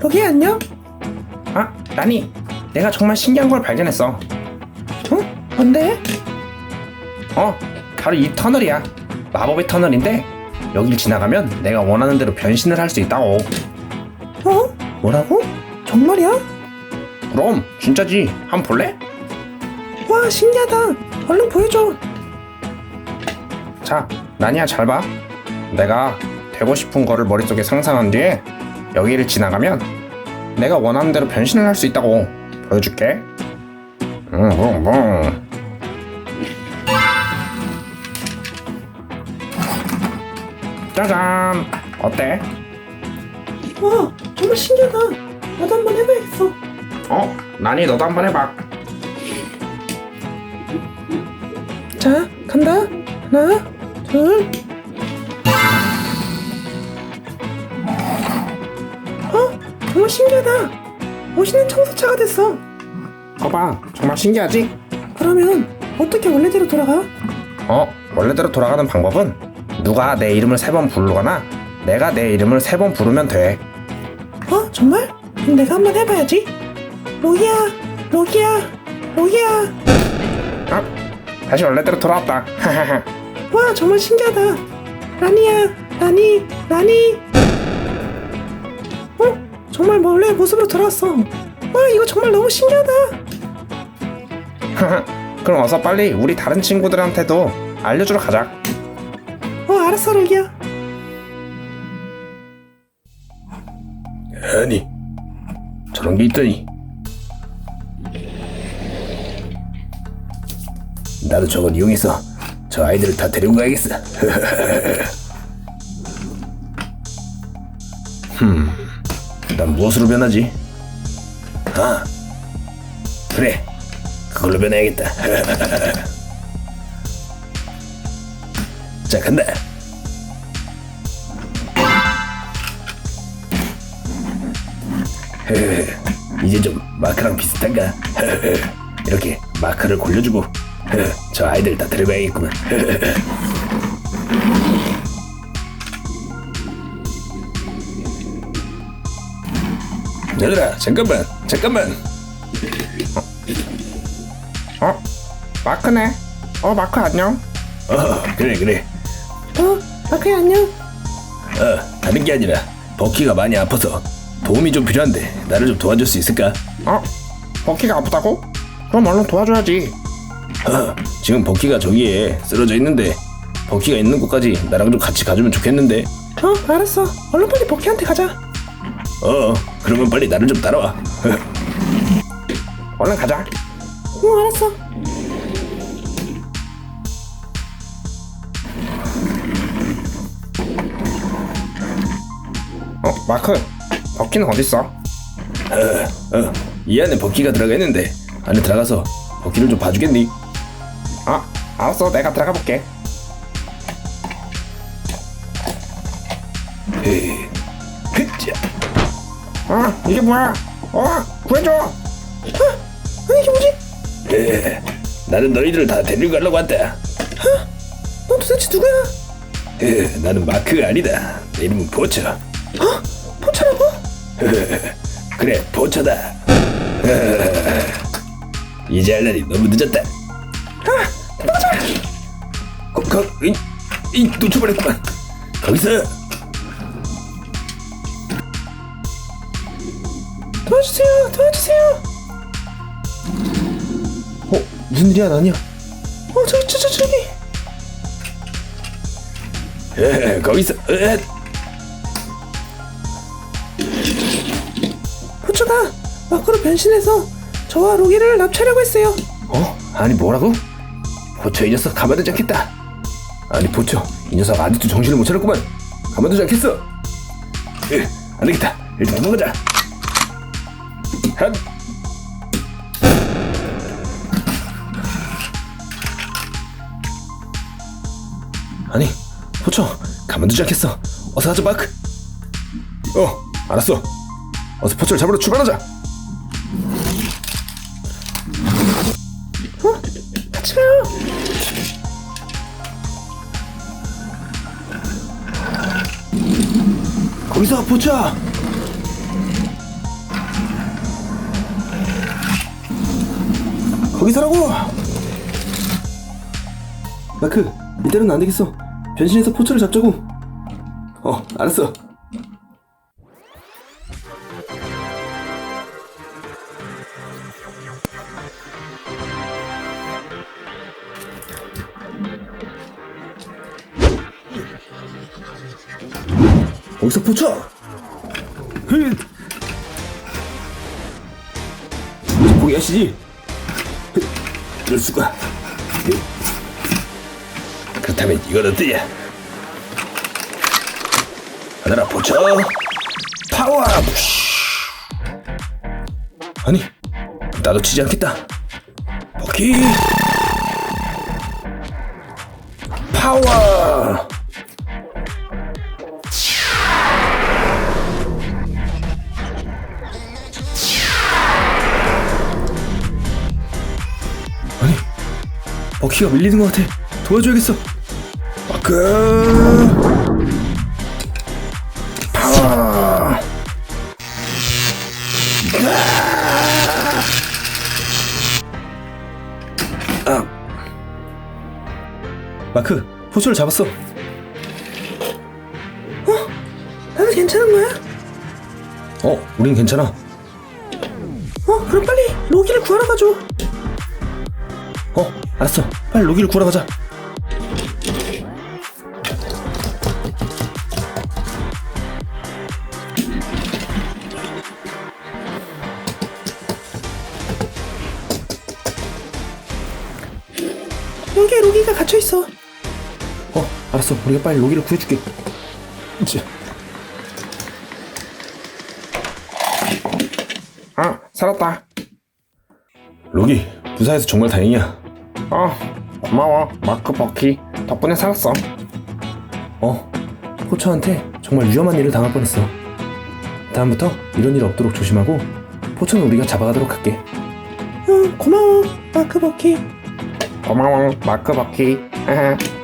로기 안녕? 아, 나니, 내가 정말 신기한 걸 발견했어. 어? 뭔데? 어, 바로 이 터널이야. 마법의 터널인데 여길 지나가면 내가 원하는 대로 변신을 할 수 있다고. 어? 뭐라고? 정말이야? 그럼 진짜지. 한번 볼래? 와 신기하다 얼른 보여줘 자, 나니야 잘 봐. 내가 되고 싶은 거를 머릿속에 상상한 뒤에 여기를 지나가면 내가 원하는 대로 변신을 할 수 있다고 보여줄게. 음, 음, 음. 짜잔! 어때? 와 정말 신기하다 나도 한번 해봐야겠어 어? 나니 너도 한번 해봐. 자 간다 하나 둘 어? 정말 신기하다 멋있는 청소차가 됐어 거봐, 정말 신기하지? 그러면 어떻게 원래대로 돌아가? 어, 원래대로 돌아가는 방법은 누가 내 이름을 세 번 부르거나 내가 내 이름을 세 번 부르면 돼. 어? 정말? 그럼 내가 한번 해봐야지 로기야 로기야 로기야 아, 다시 원래대로 돌아왔다. 와 정말 신기하다 라니야 라니 라니 어? 정말 원래 모습으로 돌아왔어 와 이거 정말 너무 신기하다 그럼 어서 빨리 우리 다른 친구들한테도 알려주러 가자. 어 알았어 로기야 아니, 저런 게 있더니. 나도 저걸 이용해서 저 아이들을 다 데리고 가야겠어. 흠, 난 무엇으로 변하지? 아, 그래, 그걸로 변해야겠다. 자, 간다. 이제 좀 마크랑 비슷한가? 이렇게 마크를 골려주고 저 아이들 다 데려가야겠구만. 얘들아 잠깐만 잠깐만. 어? 어? 마크네. 어 마크 안녕. 어 그래 그래. 어? 마크야 안녕 어 다른 게 아니라 버키가 많이 아파서 도움이 좀 필요한데 나를 좀 도와줄 수 있을까? 어? 버키가 아프다고? 그럼 얼른 도와줘야지. 어, 지금 버키가 저기에 쓰러져 있는데 버키가 있는 곳까지 나랑 좀 같이 가주면 좋겠는데. 어 알았어 얼른 빨리 버키한테 가자 어, 그러면 빨리 나를 좀 따라와. 얼른 가자. 어 알았어 마크, 버키는 어딨어? 어, 어, 이 안에 버키가 들어가 있는데 안에 들어가서 버키를 좀 봐주겠니? 아, 알았어, 내가 들어가 볼게. 에이, 흐짜. 아, 이게 뭐야? 어, 구해줘. 아니 이게 뭐지? 에, 나는 너희들을 다 데리고 가려고 왔다. 넌 도대체 누구야? 에, 나는 마크가 아니다. 내 이름은 보처. 어? 포차라고? 그래, 보처다. 이제 할 날이 너무 늦었다. 아 거, 거, 이, 이 놓쳐버렸구만. 거기서 도와주세요 도와주세요 어 무슨 일이야 나냐? 어 저기 저, 저, 저기 에, 거기서 에, 포차가 마크로 변신해서 저와 로기를 납치하려고 했어요 어 아니 뭐라고? 보처 이 녀석 가만두지 않겠다. 아니 보처 이 녀석 아직도 정신을 못 차렸구만. 가만두지 않겠어. 에, 안 되겠다. 일단 도망가자. 한. 아니, 포처 가만두지 않겠어. 어서 가자, 마크. 어, 알았어. 어서 포츠를 잡으러 출발하자. 같이 가요. 거기서 포츠야. 거기서라고. 마크, 이대로는 안 되겠어. 변신해서 포츠를 잡자고. 어, 알았어. 거기서 포쳐! 흠! 포기하시지? 흠, 이럴 수가. 흠. 그렇다면 이건 어떠냐? 하늘아 포쳐! 파워! 아니, 나도 치지 않겠다. 버키! 파워! 버키가 밀리는 것 같아. 도와줘야겠어. 마크. 파워. 아. 마크 포즈를 잡았어. 나는 괜찮은 거야? 어 우린 괜찮아. 어, 그럼 빨리 로기를 구하러 가죠. 어 알았어. 빨리 로기를 구하러 가자. 여기에 로기가 갇혀 있어. 어 알았어. 우리가 빨리 로기를 구해줄게. 이제. 아, 살았다. 로기 무사해서 정말 다행이야 어, 고마워, 마크 버키. 덕분에 살았어. 어, 포처한테 정말 위험한 일을 당할 뻔했어. 다음부터 이런 일 없도록 조심하고 포처는 우리가 잡아가도록 할게. 응, 고마워, 마크 버키. 고마워, 마크 버키.